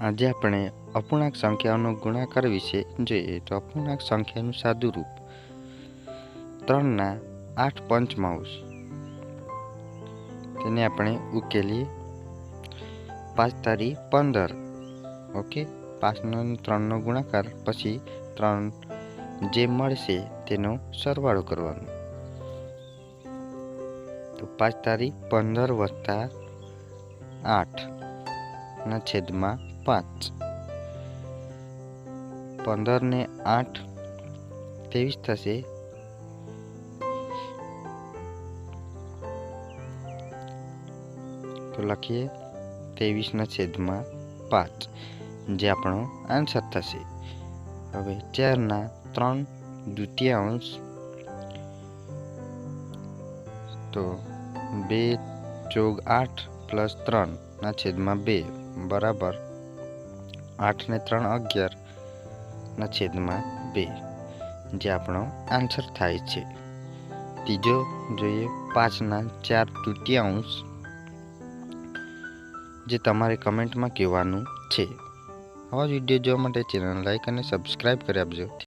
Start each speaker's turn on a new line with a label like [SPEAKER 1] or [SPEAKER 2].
[SPEAKER 1] આજે આપણે અપૂર્ણાંક સંખ્યાઓનો ગુણાકાર વિશે જોઈએ તો અપૂર્ણાંક સંખ્યાનું સાદું રૂપ ત્રણના આઠ પંચમાંશ. તેને આપણે ઉકેલીએ. પાંચ તારી પંદર. ઓકે? પાંચનો ત્રણનો ગુણાકાર, પછી ત્રણ જે મળશે તેનો સરવાળો કરવાનો. તો પાંચ તારી પંદર વત્તા આઠના છેદમાં પાંચ. પંદર ને આઠ. ત્રેવીસ થશે. તો લખીએ. ત્રેવીસના છેદમાં પાંચ. જે આપણો આન્સર થશે. હવે ચારના ત્રણ દ્વિતીયાંશ તો બે ચોગ આઠ પ્લસ ત્રણના છેદમાં બે. બરાબર. આઠ ને ત્રણ અગિયારના છેદમાં બે, જે આપણો આન્સર થાય છે. ત્રીજો જોઈએ પાંચના ચાર તૃતીયાંશ, જે તમારે કમેન્ટમાં કહેવાનું છે. આવા જ વીડિયો જોવા માટે ચેનલ લાઈક અને સબસ્ક્રાઈબ કરી આપજો.